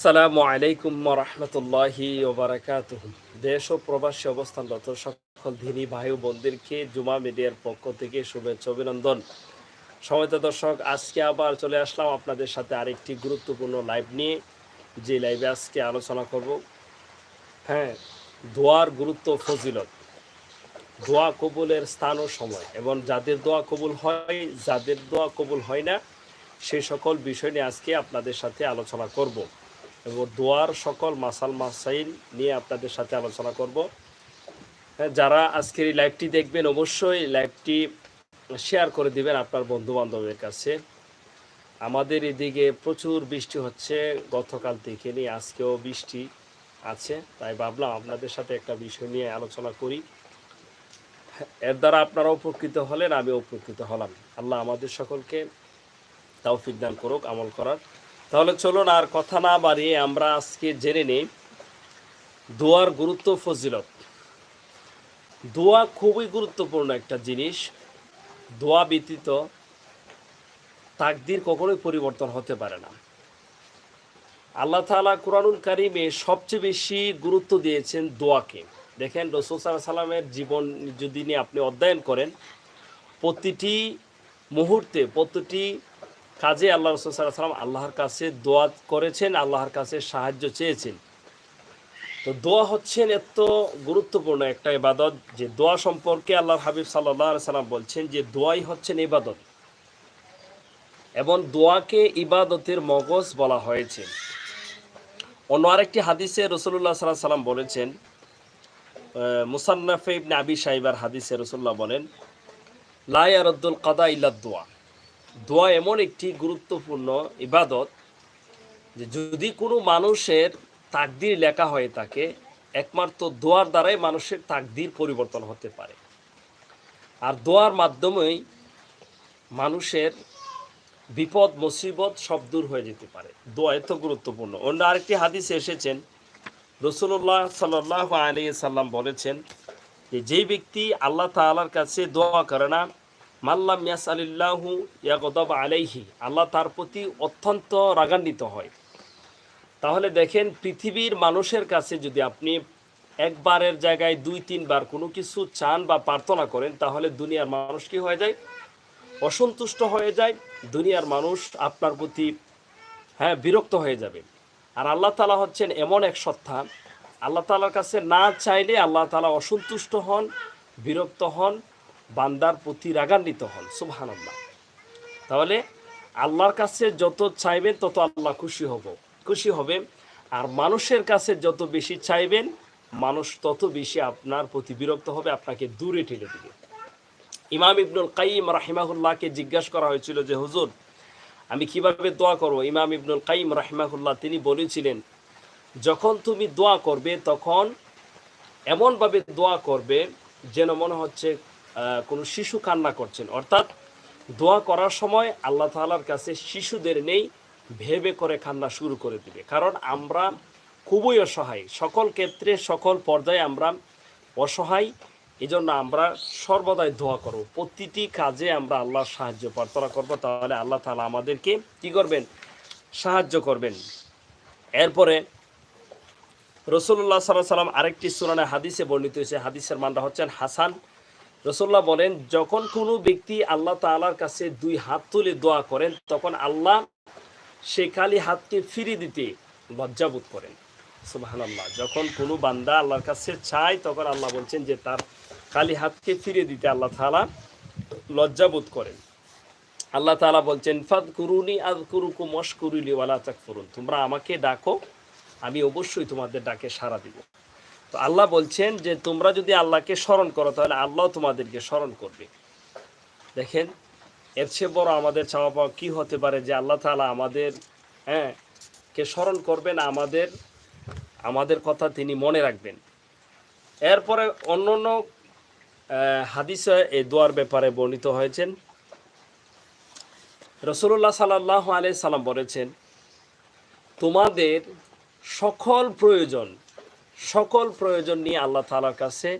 আসসালামু আলাইকুম রহমতুল্লাহি ওবরাকাত দেশ ও প্রবাসী অবস্থানরত সকল ধিনী ভাই বোনদেরকে জুমা মিডিয়ার পক্ষ থেকে শুভেচ্ছা অভিনন্দন। সমিত দর্শক, আজকে আবার চলে আসলাম আপনাদের সাথে আরেকটি গুরুত্বপূর্ণ লাইভ নিয়ে। যে লাইভে আজকে আলোচনা করব হ্যাঁ দোয়ার গুরুত্ব ফজিলত। দোয়া কবুলের স্থান ও সময় এবং যাদের দোয়া কবুল হয়, যাদের দোয়া কবুল হয় না সেই সকল বিষয় নিয়ে আজকে আপনাদের সাথে আলোচনা করব। এবং দোয়ার সকল মাসাল মাসাইল নিয়ে আপনাদের সাথে আলোচনা করব। হ্যাঁ, যারা আজকের এই লাইভটি দেখবেন অবশ্যই লাইভটি শেয়ার করে দিবেন আপনার বন্ধু বান্ধবের কাছে। আমাদের এদিকে প্রচুর বৃষ্টি হচ্ছে গতকাল থেকে নিয়ে আজকেও বৃষ্টি আছে। তাই ভাবলাম আপনাদের সাথে একটা বিষয় নিয়ে আলোচনা করি। এর দ্বারা আপনারা উপকৃত হলেন আমি উপকৃত হলাম। আল্লাহ আমাদের সকলকে তৌফিক দান করুক আমল করার। তাহলে চলুন আর কথা না বাড়িয়ে আমরা আজকে জেনে নিই দোয়ার গুরুত্ব ফজিলত। দোয়া খুবই গুরুত্বপূর্ণ একটা জিনিস। দোয়া ব্যতীত তাকদির কখনোই পরিবর্তন হতে পারে না। আল্লাহ তাআলা কুরআনুল কারিমে সবচেয়ে বেশি গুরুত্ব দিয়েছেন দোয়াকে। দেখেন রসুল সাল্লাহ সাল্লামের জীবন যদি নিয়ে আপনি অধ্যয়ন করেন, প্রতিটি মুহূর্তে, প্রতিটি কাজে আল্লাহ রসুল সাল্লাহ সাল্লাম আল্লাহর কাছে দোয়া করেছেন, আল্লাহর কাছে সাহায্য চেয়েছেন। তো দোয়া হচ্ছেন এত গুরুত্বপূর্ণ একটা ইবাদত যে দোয়া সম্পর্কে আল্লাহর হাবিব সাল্লাহ সাল্লাম বলছেন যে দোয়াই হচ্ছেন ইবাদত। এবং দোয়াকে ইবাদতের মগজ বলা হয়েছে। অন্য আরেকটি হাদিসে রসুল্লাহ সাল্লাহ সাল্লাম বলেছেন মুসান্নাফে ইবনে আবি সাইবার হাদিসে রসুল্লাহ বলেন লাই লায়ারদ্দুল কাদা ইল্লা দোয়া। দোয়া এমন একটি গুরুত্বপূর্ণ ইবাদত যে যদি কোনো মানুষের তাকদির লেখা হয়ে থাকে, একমাত্র দোয়ার দ্বারাই মানুষের তাকদির পরিবর্তন হতে পারে। আর দোয়ার মাধ্যমেই মানুষের বিপদ, মুসিবত সব দূর হয়ে যেতে পারে। দোয়া এত গুরুত্বপূর্ণ। অন্য আরেকটি হাদিসে এসেছেন রসুল্লাহ সাল্লাহ আলী সাল্লাম বলেছেন যে, যেই ব্যক্তি আল্লাহ তাআলার কাছে দোয়া করে না মাল্লাম ইয়াস আলিল্লাহু ইয়াগদব আলাইহি, আল্লাহ তার প্রতি অত্যন্ত রাগান্বিত হয়। তাহলে দেখেন পৃথিবীর মানুষের কাছে যদি আপনি একবারের জায়গায় দুই, তিনবার কোনো কিছু চান বা প্রার্থনা করেন, তাহলে দুনিয়ার মানুষ কি হয়ে যায়? অসন্তুষ্ট হয়ে যায়। দুনিয়ার মানুষ আপনার প্রতি হ্যাঁ বিরক্ত হয়ে যাবে। আর আল্লাহ তালা হচ্ছেন এমন এক সত্তা, আল্লাহ তালার কাছে না চাইলে আল্লাহ তালা অসন্তুষ্ট হন, বিরক্ত হন বান্দার প্রতি রাগান্বিত হন, সুবহানাল্লাহ। তাহলে আল্লাহর কাছে যত চাইবেন তত আল্লাহ খুশি হব, খুশি হবে। আর মানুষের কাছে যত বেশি চাইবেন, মানুষ তত বেশি আপনার প্রতি বিরক্ত হবে, আপনাকে দূরে ঠেলে দিবে। ইমাম ইবনুল কাইম রাহিমাহুল্লাহকে জিজ্ঞাসা করা হয়েছিল যে, হুজুর, আমি কীভাবে দোয়া করব? ইমাম ইবনুল কাইম রাহিমাহুল্লাহ তিনি বলেছিলেন, যখন তুমি দোয়া করবে, তখন এমনভাবে দোয়া করবে যেন মনে হচ্ছে কোনো শিশু কান্না করছেন। অর্থাৎ দোয়া করার সময় আল্লাহ তাআলার কাছে শিশুদের নেই, ভেবে করে কান্না শুরু করে দিবে। কারণ আমরা খুবই অসহায়। সকল ক্ষেত্রে, সকল পর্যায়ে আমরা অসহায়। এই জন্য আমরা সর্বদাই দোয়া করব। প্রতিটি কাজে আমরা আল্লাহর সাহায্য, প্রার্থনা করব। তাহলে আল্লাহ তাআলা আমাদেরকে কি করবেন? সাহায্য করবেন। এরপরে রসুল্লাহ সাল্লাহ সাল্লাম আরেকটি সুরানে হাদিসে বর্ণিত হয়েছে। হাদিসের মানটা হচ্ছেন হাসান রসুল্লাহ বলেন, যখন কোনো ব্যক্তি আল্লাহ তাআলার কাছে দুই হাত তুলে দোয়া করেন, তখন আল্লাহ সে খালি হাতকে ফিরে দিতে লজ্জাবোধ করেন। সুবাহান আল্লাহ যখন কোনো বান্দা আল্লাহর কাছে চায়, তখন আল্লাহ বলছেন যে তার খালি হাতকে ফিরিয়ে দিতে আল্লাহ তাআলা লজ্জাবোধ করেন। আল্লাহ তাআলা বলছেন ফাদ কুরুনি আদ কুরুকু মশকুরুলি ওয়ালা তাকফুরুন। তোমরা আমাকে ডাকো, আমি অবশ্যই তোমাদের ডাকে সাড়া দিব। তো আল্লাহ বলছেন যে তোমরা যদি আল্লাহকে স্মরণ করো, তাহলে আল্লাহ তোমাদেরকে স্মরণ করবে। দেখেন, এর চেয়ে বড় আমাদের চাওয়া পাওয়া কী হতে পারে যে আল্লাহ তাআলা আমাদের হ্যাঁ কে স্মরণ করবেন, আমাদের আমাদের কথা তিনি মনে রাখবেন। এরপরে অন্য অন্য হাদিসে এই দোয়ার ব্যাপারে বর্ণিত হয়েছেন। রসুল্লাহ সাল্লাহ আলাই সাল্লাম বলেছেন, তোমাদের সকল প্রয়োজন সকল প্রয়োজন নিয়ে আল্লাহ তালার কাছে